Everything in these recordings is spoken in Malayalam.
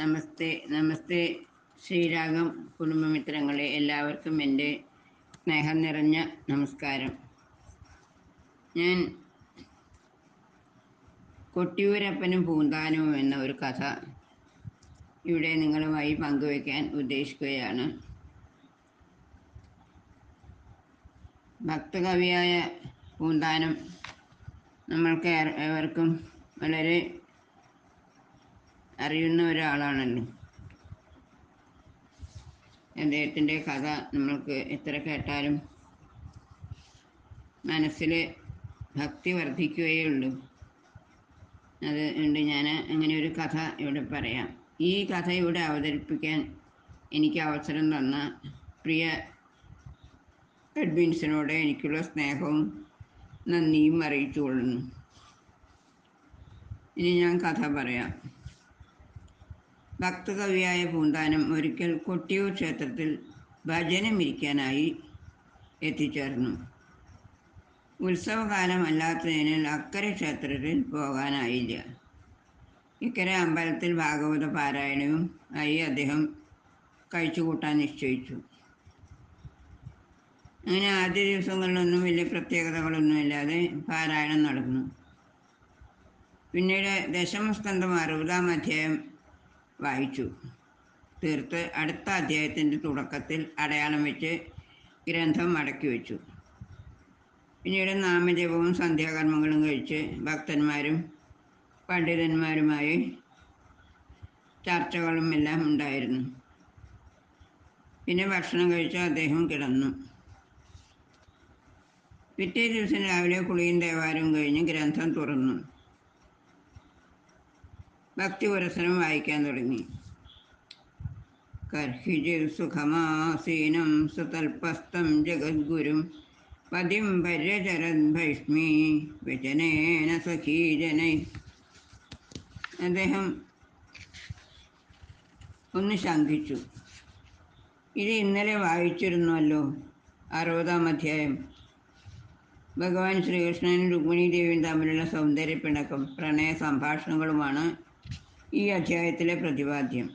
നമസ്തേ നമസ്തേ ശ്രീരാഗം കുടുംബമിത്രങ്ങളെ എല്ലാവർക്കും എന്റെ സ്നേഹം നിറഞ്ഞ നമസ്കാരം. ഞാൻ കൊട്ടിയൂരപ്പനും പൂന്താനവും എന്ന ഒരു കഥ ഇവിടെ നിങ്ങളുമായി പങ്കുവയ്ക്കാൻ ഉദ്ദേശിക്കുകയാണ്. ഭക്തകവിയായ പൂന്താനം നമ്മൾക്ക് ഏവർക്കും വളരെ അറിയുന്ന ഒരാളാണല്ലോ. അദ്ദേഹത്തിന്റെ കഥ നമ്മൾക്ക് എത്ര കേട്ടാലും മനസ്സിൽ ഭക്തി വർദ്ധിക്കുകയേ ഉള്ളൂ. അത് ഉണ്ട് ഞാൻ അങ്ങനെ ഒരു കഥ ഇവിടെ പറയാം. ഈ കഥ ഇവിടെ അവതരിപ്പിക്കാൻ എനിക്ക് അവസരം തന്ന പ്രിയ എഡ്വിൻസിനോട് എനിക്കുള്ള സ്നേഹവും നന്ദിയും അറിയിച്ചു കൊള്ളുന്നു ഇനി ഞാൻ കഥ പറയാം. ഭക്തകവിയായ പൂന്താനം ഒരിക്കൽ കൊട്ടിയൂർ ക്ഷേത്രത്തിൽ ഭജനമിരിക്കാനായി എത്തിച്ചേർന്നു. ഉത്സവകാലം അല്ലാത്തതിനാൽ അക്കരെ ക്ഷേത്രത്തിൽ പോകാനായില്ല. ഇക്കരെ അമ്പലത്തിൽ ഭാഗവത പാരായണവും ആയി അദ്ദേഹം കഴിച്ചുകൂട്ടാൻ നിശ്ചയിച്ചു. അങ്ങനെ ആദ്യ ദിവസങ്ങളിലൊന്നും വലിയ പ്രത്യേകതകളൊന്നുമില്ലാതെ പാരായണം നടന്നു. പിന്നീട് ദശമസ്കന്ധം അറുപതാം അധ്യായം വായിച്ചു. തീർത്ത് അടുത്ത അധ്യായത്തിന്റെ തുടക്കത്തിൽ അടയാളം വെച്ച് ഗ്രന്ഥം മടക്കി വെച്ചു. പിന്നീട് നാമജപവും സന്ധ്യാകർമ്മങ്ങളും കഴിച്ച് ഭക്തന്മാരും പണ്ഡിതന്മാരുമായി ചർച്ചകളും എല്ലാം ഉണ്ടായിരുന്നു. പിന്നെ ഭക്ഷണം കഴിച്ച് അദ്ദേഹം കിടന്നു. പിറ്റേ ദിവസം രാവിലെ കുളിയും ദേവാലയവും കഴിഞ്ഞ് ഗ്രന്ഥം തുറന്നു. ഭക്തിപുരസരം വായിക്കാൻ തുടങ്ങി. കർഹിജിൽ സുഖമാസീനം സുതൽപസ്തം ജഗദ്ഗുരും പതിം പര്യചരത് ഭൈഷ്മി വ്യജനേന സഖീജനൈ. അദ്ദേഹം ഒന്ന് ശങ്കിച്ചു ഇത് ഇന്നലെ വായിച്ചിരുന്നുവല്ലോ അറുപതാം അധ്യായം. ഭഗവാൻ ശ്രീകൃഷ്ണനും രുക്മിണി ദേവിയും തമ്മിലുള്ള സൗന്ദര്യ പിണക്കം പ്രണയ സംഭാഷണങ്ങളുമാണ് ഈ അധ്യായത്തിലെ പ്രതിപാദ്യം.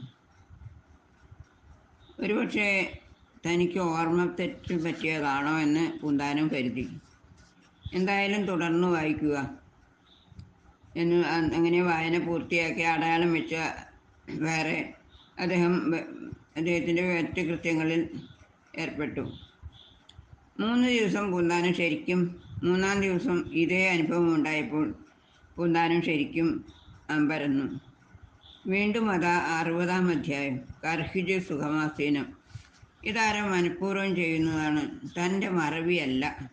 ഒരുപക്ഷെ തനിക്ക് ഓർമ്മ തെറ്റ് പറ്റിയതാണോ എന്ന് പൂന്താനം കരുതി. എന്തായാലും തുടർന്ന് വായിക്കുക. എന്ന് അങ്ങനെ വായന പൂർത്തിയാക്കി അടയാളം വെച്ച വേറെ അദ്ദേഹം അദ്ദേഹത്തിന്റെ മറ്റ് കൃത്യങ്ങളിൽ ഏർപ്പെട്ടു. മൂന്ന് ദിവസം പൂന്താനം ശരിക്കും മൂന്നാം ദിവസം ഇതേ അനുഭവം ഉണ്ടായപ്പോൾ പൂന്താനം ശരിക്കും അമ്പരന്നു. വീണ്ടും അതാ അറുപതാം അധ്യായം. കർഹിജ സുഖമാസീനം. ഇതാരം മനഃപൂർവം ചെയ്യുന്നതാണ്. തന്റെ മറവിയല്ല.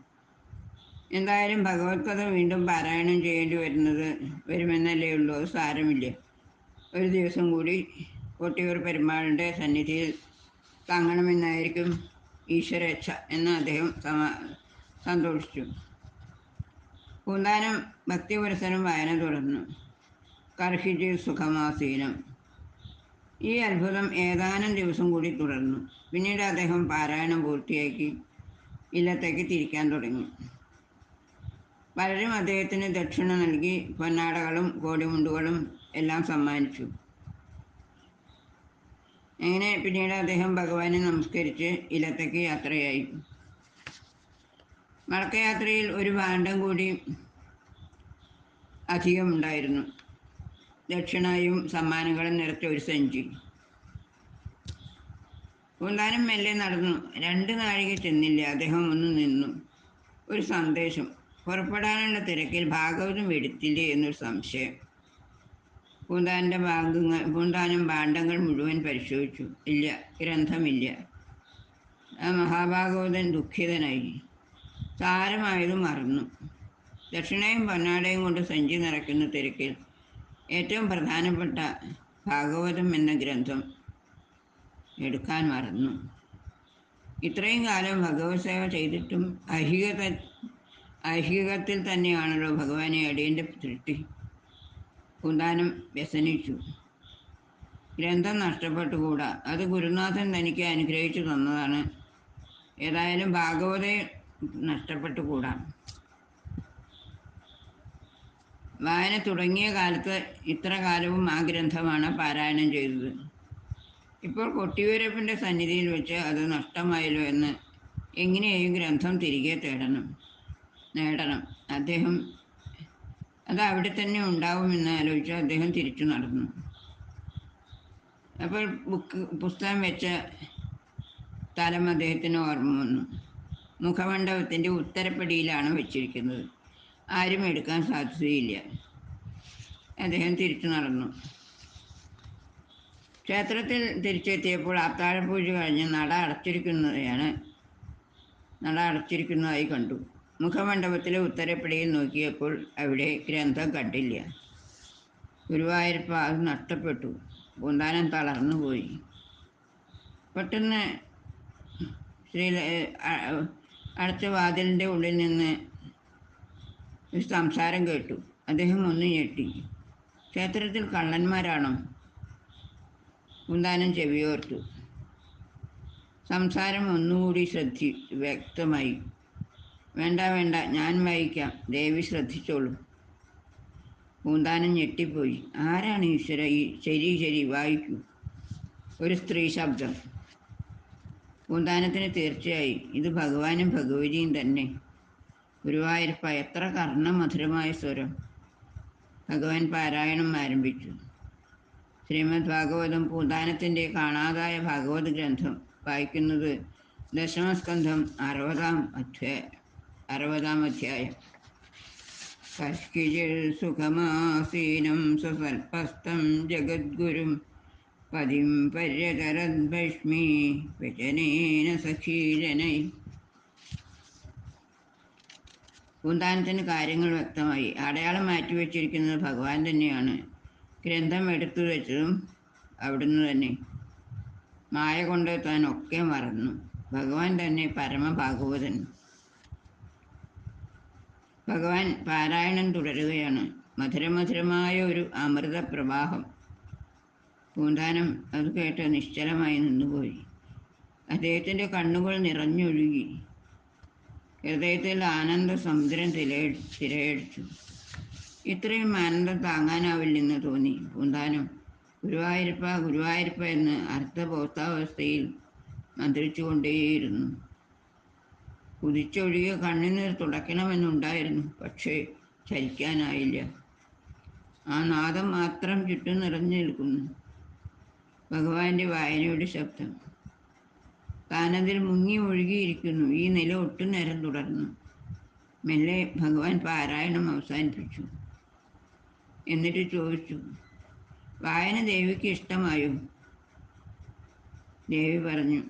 എന്തായാലും ഭഗവത്കഥ വീണ്ടും പാരായണം ചെയ്യേണ്ടി വരുന്നത് വരുമെന്നല്ലേ ഉള്ളൂ. സാരമില്ല. ഒരു ദിവസം കൂടി കൊട്ടിയൂർ പെരുമാളിന്റെ സന്നിധിയിൽ തങ്ങണമെന്നായിരിക്കും ഈശ്വരേച്ഛ എന്ന് അദ്ദേഹം സമാ സന്തോഷിച്ചു. പൂന്താനം ഭക്തിപുരസരം വായന തുടർന്നു കർഹിജി സുഖമാസീനം. ഈ അത്ഭുതം ഏതാനും ദിവസം കൂടി തുടർന്നു. പിന്നീട് അദ്ദേഹം പാരായണം പൂർത്തിയാക്കി ഇല്ലത്തേക്ക് തിരിക്കാൻ തുടങ്ങി. പലരും അദ്ദേഹത്തിന് ദക്ഷിണ നൽകി പൊന്നാടകളും കോടിമുണ്ടുകളും എല്ലാം സമ്മാനിച്ചു. അങ്ങനെ പിന്നീട് അദ്ദേഹം ഭഗവാനെ നമസ്കരിച്ച് ഇലത്തേക്ക് യാത്രയായി. മടക്കയാത്രയിൽ ഒരു ഭാണ്ഡം കൂടി അധികം ഉണ്ടായിരുന്നു ദക്ഷിണയും സമ്മാനങ്ങളും നിറച്ച ഒരു സഞ്ചി. പൂന്താനം മെല്ലെ നടന്നു. രണ്ട് നാഴിക ചെന്നില്ല. അദ്ദേഹം ഒന്ന് നിന്നു. ഒരു സന്ദേശം. പുറപ്പെടാനുള്ള തിരക്കിൽ ഭാഗവതം എടുത്തില്ലേ എന്നൊരു സംശയം. പൂന്താന്റെ ഭാഗങ്ങൾ പൂന്താനം ഭാണ്ഡങ്ങൾ മുഴുവൻ പരിശോധിച്ചു. ഇല്ല ഗ്രന്ഥമില്ല. ആ മഹാഭാഗവതൻ ദുഃഖിതനായി. സാരമായത് മറന്നു. ദക്ഷിണയും പൊന്നാടയും കൊണ്ട് സഞ്ചി നിറയ്ക്കുന്ന തിരക്കിൽ ഏറ്റവും പ്രധാനപ്പെട്ട ഭാഗവതം എന്ന ഗ്രന്ഥം എടുക്കാൻ മറന്നു. ഇത്രയും കാലം ഭഗവത് സേവ ചെയ്തിട്ടും ഐഹികത ഐഹികത്തിൽ തന്നെയാണല്ലോ ഭഗവാനെ അടിയന്റെ തൃട്ടി കുന്താനം വ്യസനിച്ചു. ഗ്രന്ഥം നഷ്ടപ്പെട്ടുകൂടാ. അത് ഗുരുനാഥൻ തനിക്ക് അനുഗ്രഹിച്ചു തന്നതാണ്. ഏതായാലും ഭാഗവതയെ നഷ്ടപ്പെട്ടുകൂടാ. വായന തുടങ്ങിയ കാലത്ത് ഇത്ര കാലവും ആ ഗ്രന്ഥമാണ് പാരായണം ചെയ്തത്. ഇപ്പോൾ കൊട്ടിയൂരപ്പന്റെ സന്നിധിയിൽ വെച്ച് അത് നഷ്ടമായല്ലോ എന്ന് എങ്ങനെയും ഗ്രന്ഥം തിരികെ തേടണം നേടണം. അദ്ദേഹം അത് അവിടെ തന്നെ ഉണ്ടാവുമെന്ന് ആലോചിച്ച് അദ്ദേഹം തിരിച്ചു നടന്നു. അപ്പോൾ ബുക്ക് പുസ്തകം വെച്ച സ്ഥലം അദ്ദേഹത്തിന് ഓർമ്മ വന്നു. മുഖമണ്ഡപത്തിന്റെ ഉത്തരപ്പടിയിലാണ് വെച്ചിരിക്കുന്നത്. ആരും എടുക്കാൻ സാധ്യതയില്ല. അദ്ദേഹം തിരിച്ചു നടന്നു. ക്ഷേത്രത്തിൽ തിരിച്ചെത്തിയപ്പോൾ അത്താഴപൂജ കഴിഞ്ഞ് നട അടച്ചിരിക്കുന്നതാണ് നട അടച്ചിരിക്കുന്നതായി കണ്ടു. മുഖമണ്ഡപത്തിലെ ഉത്തരപ്പടിയിൽ നോക്കിയപ്പോൾ അവിടെ ഗ്രന്ഥം കണ്ടില്ല. ഗുരുവായൂരപ്പ അത് നഷ്ടപ്പെട്ടു. പൂന്താനം തളർന്നു പോയി. പെട്ടെന്ന് ശ്രീ അടച്ച വാതിലിന്റെ ഉള്ളിൽ നിന്ന് ഒരു സംസാരം കേട്ടു. അദ്ദേഹം ഒന്ന് ഞെട്ടി. ക്ഷേത്രത്തിൽ കള്ളന്മാരാണോ? കുന്താനം ചെവിയോർത്തു. സംസാരം ഒന്നുകൂടി ശ്രദ്ധി വ്യക്തമായി. വേണ്ട വേണ്ട ഞാൻ വായിക്കാം. ദേവി ശ്രദ്ധിച്ചോളൂ. പൂന്താനം ഞെട്ടിപ്പോയി. ആരാണ് ഈശ്വര? ഈ ശരി ശരി വായിക്കൂ. ഒരു സ്ത്രീ ശബ്ദം. പൂന്താനത്തിന് തീർച്ചയായി. ഇത് ഭഗവാനും ഭഗവതിയും തന്നെ. ഗുരുവായൂരപ്പ എത്ര കർണമധുരമായ സ്വരം. ഭഗവാൻ പാരായണം ആരംഭിച്ചു. ശ്രീമദ് ഭാഗവതം പൂതാനത്തിന്റെ കാണാതായ ഭാഗവത് ഗ്രന്ഥം വായിക്കുന്നത് ദശമസ്കന്ധം അറുപതാം അധ്യായ അറുപതാം അധ്യായം. കഷ്കിജിൽ സുഖമാസീനം സ്വസൽപസ്ഥം ജഗദ്ഗുരും പതിം പര്യതരദ്ഭഷ്മി വചനേന സഖീജനൈ പൂന്താനത്തിന് കാര്യങ്ങൾ വ്യക്തമായി. അടയാളം മാറ്റിവെച്ചിരിക്കുന്നത് ഭഗവാൻ തന്നെയാണ്. ഗ്രന്ഥം എടുത്തു വെച്ചതും അവിടുന്ന് തന്നെ. മായ കൊണ്ട് താൻ ഒക്കെ മറന്നു. ഭഗവാൻ തന്നെ പരമഭാഗവതൻ. ഭഗവാൻ പാരായണം തുടരുകയാണ്. മധുരമധുരമായ ഒരു അമൃത പ്രവാഹം പൂന്താനം അത് കേട്ട് നിശ്ചലമായി നിന്നുപോയി. അദ്ദേഹത്തിന്റെ കണ്ണുകൾ നിറഞ്ഞൊഴുകി. ഹൃദയത്തിൽ ആനന്ദ സമുദ്രം തിര തിരയടിച്ചു. ഇത്രയും ആനന്ദം താങ്ങാനാവില്ലെന്ന് തോന്നി. പൂന്താനം ഗുരുവായൂരപ്പ ഗുരുവായൂരപ്പ എന്ന് അർത്ഥബോധാവസ്ഥയിൽ മന്ത്രിച്ചുകൊണ്ടേയിരുന്നു. കുതിച്ചൊഴുകിയ കണ്ണുനീർ തുടയ്ക്കണമെന്നുണ്ടായിരുന്നു പക്ഷേ ചലിക്കാനായില്ല. ആ നാദം മാത്രം ചുറ്റും നിറഞ്ഞു നിൽക്കുന്നു. ഭഗവാന്റെ വായനയുടെ ശബ്ദം. താനതിൽ മുങ്ങി ഒഴുകിയിരിക്കുന്നു. ഈ നില ഒട്ടും നേരം തുടർന്നു. മെല്ലെ ഭഗവാൻ പാരായണം അവസാനിപ്പിച്ചു. എന്നിട്ട് ചോദിച്ചു വായന ദേവിക്ക് ഇഷ്ടമായോ? ദേവി പറഞ്ഞു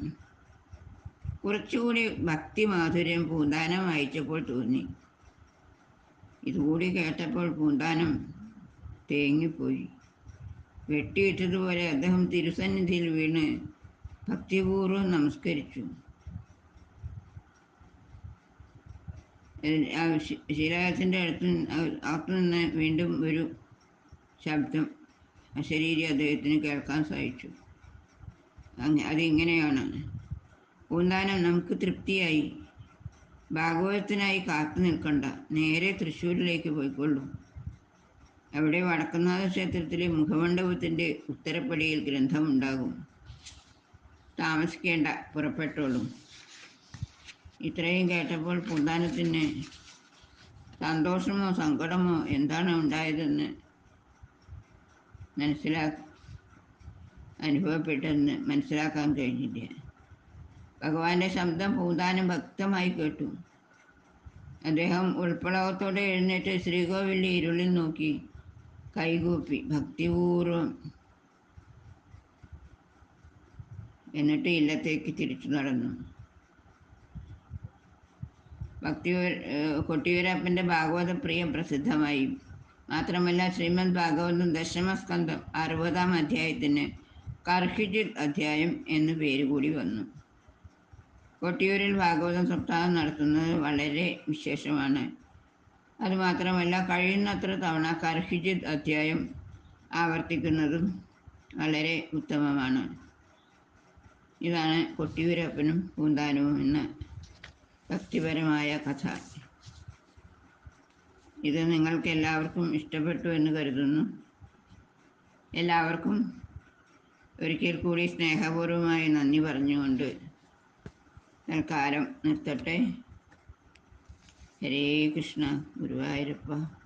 കുറച്ചുകൂടി ഭക്തി മാധുര്യം പൂന്താനം വായിച്ചപ്പോൾ തോന്നി. ഇതുകൂടി കേട്ടപ്പോൾ പൂന്താനം തേങ്ങിപ്പോയി. വെട്ടിയിട്ടതുപോലെ അദ്ദേഹം തിരുസന്നിധിയിൽ വീണ് ഭക്തിപൂർവം നമസ്കരിച്ചു. ശിലായത്തിന്റെ അടുത്ത് അകത്തു നിന്ന് വീണ്ടും ഒരു ശബ്ദം അശരീരി അദ്ദേഹത്തിന് കേൾക്കാൻ സാധിച്ചു. അതിങ്ങനെയാണ്. പൂന്താനം നമുക്ക് തൃപ്തിയായി. ഭാഗവതത്തിനായി കാത്തു നിൽക്കണ്ട. നേരെ തൃശ്ശൂരിലേക്ക് പോയിക്കൊള്ളൂ. അവിടെ വടക്കുന്നാഥ ക്ഷേത്രത്തിലെ മുഖമണ്ഡപത്തിന്റെ ഉത്തരപ്പടിയിൽ ഗ്രന്ഥമുണ്ടാകും. താമസിക്കേണ്ട പുറപ്പെട്ടോളും. ഇത്രയും കേട്ടപ്പോൾ പൂന്താനത്തിന് സന്തോഷമോ സങ്കടമോ എന്താണ് ഉണ്ടായതെന്ന് മനസ്സിലാ അനുഭവപ്പെട്ടെന്ന് മനസ്സിലാക്കാൻ കഴിഞ്ഞില്ല. ഭഗവാന്റെ ശബ്ദം പൂന്താനം ഭക്തമായി കേട്ടു. അദ്ദേഹം ഉൾപ്പളവത്തോടെ എഴുന്നേറ്റ് ശ്രീകോവിലിന്റെ ഇരുളിൽ നോക്കി കൈകൂപ്പി ഭക്തിപൂർവം എന്നിട്ട് ഇല്ലത്തേക്ക് തിരിച്ചു നടന്നു. ഭക്തി കൊട്ടിയൂരപ്പന്റെ ഭാഗവത പ്രിയം പ്രസിദ്ധമായി. മാത്രമല്ല ശ്രീമദ് ഭാഗവതം ദശമസ്കന്ധം അറുപതാം അധ്യായത്തിന് കർഹിജിത് അധ്യായം എന്ന് പേര് കൂടി വന്നു. കൊട്ടിയൂരിൽ ഭാഗവതം സപ്താഹം നടത്തുന്നത് വളരെ വിശേഷമാണ്. അതുമാത്രമല്ല കഴിയുന്നത്ര തവണ കർഹിജിത് അധ്യായം ആവർത്തിക്കുന്നതും വളരെ ഉത്തമമാണ്. ഇതാണ് കൊട്ടിയൂരപ്പനും പൂന്താനവും എന്ന ഭക്തിപരമായ കഥ. ഇത് നിങ്ങൾക്ക് എല്ലാവർക്കും ഇഷ്ടപ്പെട്ടു എന്ന് കരുതുന്നു. എല്ലാവർക്കും ഒരിക്കൽ കൂടി സ്നേഹപൂർവമായി നന്ദി പറഞ്ഞുകൊണ്ട് തൽക്കാലം നിർത്തട്ടെ. ഹരേ കൃഷ്ണ ഗുരുവായൂരപ്പ.